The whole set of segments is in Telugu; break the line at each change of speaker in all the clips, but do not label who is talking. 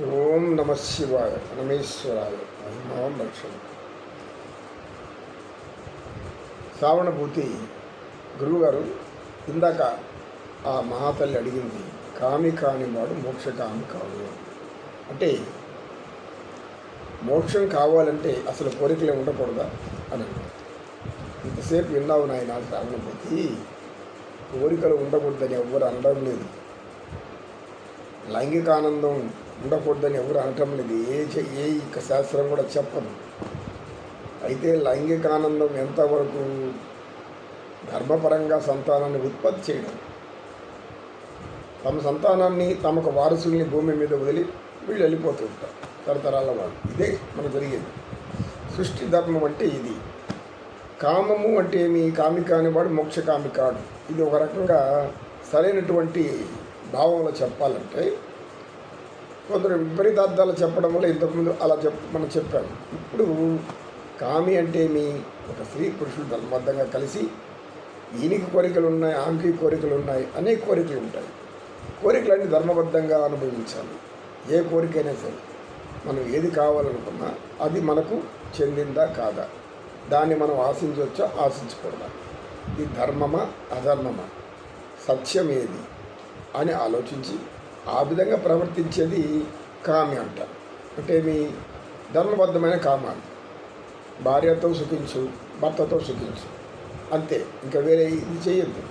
ఓం నమ శివాయ పరమేశ్వరాయ మహిమాం రక్షణ శ్రావణభూతి గురువుగారు ఇందాక ఆ మహాతల్లి అడిగింది కామి కాని వాడు మోక్షకామి కాదు అంటే మోక్షం కావాలంటే అసలు కోరికలే ఉండకూడదా అని అన్నారు. ఇంతసేపు విన్నావు నాయన శ్రావణభూతి? కోరికలు ఉండకూడదని ఎవ్వరు అనడం లేదు. లైంగిక ఆనందం ఉండకూడదని ఎవరు అనటం లేదు. ఏ ఏ శాస్త్రం కూడా చెప్పదు. అయితే లైంగిక ఆనందం ఎంతవరకు ధర్మపరంగా సంతానాన్ని ఉత్పత్తి చేయడం? తమ సంతానాన్ని తమకు వారసుల్ని భూమి మీద వదిలి వీళ్ళు వెళ్ళిపోతూ ఉంటారు. తరతరాల వాళ్ళు. ఇదే మనకు జరిగేది. సృష్టి ధర్మం అంటే ఇది. కామము అంటే ఏమి? కామికాని వాడు మోక్ష కామికాడు ఇది ఒక రకంగా సరైనటువంటి భావంలో చెప్పాలంటే కొందరు విపరీతార్థాలు చెప్పడం వల్ల ఇంతకుముందు అలా చెప్ మనం చెప్పాము ఇప్పుడు కామి అంటే మీ ఒక స్త్రీ పురుషులు ధర్మబద్ధంగా కలిసి ఈయనకి కోరికలు ఉన్నాయి ఆమెకి కోరికలు ఉన్నాయి అనేక కోరికలు ఉంటాయి. కోరికలన్నీ ధర్మబద్ధంగా అనుభవించాలి. ఏ కోరికైనా సరే. మనం ఏది కావాలనుకున్నా అది మనకు చెందిందా కాదా? దాన్ని మనం ఆశించవచ్చా? ఆశించకూడదా? ఇది ధర్మమా అధర్మమా? సత్యం ఏది? అని ఆలోచించి ఆ విధంగా ప్రవర్తించేది కామి అంటారు అంటే మీ ధర్మబద్ధమైన కామాలు భార్యతో సుఖించు భర్తతో సుఖించు. అంతే. ఇంకా వేరే ఇది చేయొద్దు.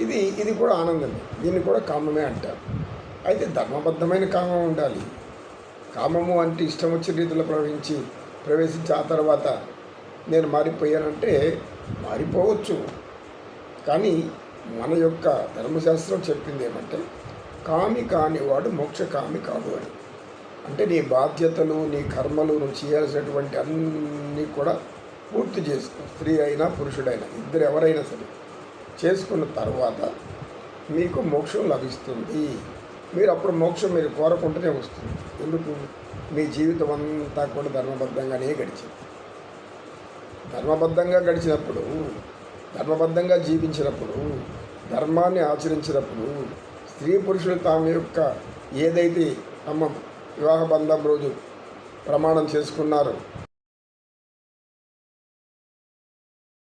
ఇది ఇది కూడా ఆనందమే. దీన్ని కూడా కామమే అంటారు. అయితే ధర్మబద్ధమైన కామం ఉండాలి. కామము అంటే ఇష్టం వచ్చిన రీతిలో ప్రవహించి ప్రవేశించి ఆ తర్వాత నేను మారిపోయానంటే మారిపోవచ్చు. కానీ మన యొక్క ధర్మశాస్త్రం చెప్పింది ఏమంటే కామి కానివాడు మోక్ష కామి కాదు అని అంటే నీ బాధ్యతలు నీ కర్మలు నువ్వు చేయాల్సినటువంటి అన్నీ కూడా పూర్తి చేసుకో స్త్రీ అయినా పురుషుడైనా ఇద్దరు ఎవరైనా సరే. చేసుకున్న తర్వాత మీకు మోక్షం లభిస్తుంది. మీరు అప్పుడు మోక్షం మీరు కోరకుంటూనే వస్తుంది. ఎందుకు? మీ జీవితం అంతా కూడా ధర్మబద్ధంగానే గడిచింది. ధర్మబద్ధంగా గడిచినప్పుడు ధర్మబద్ధంగా జీవించినప్పుడు ధర్మాన్ని ఆచరించినప్పుడు స్త్రీ పురుషులు తాము యొక్క ఏదైతే తమ వివాహ బంధం రోజు ప్రమాణం చేసుకున్నారో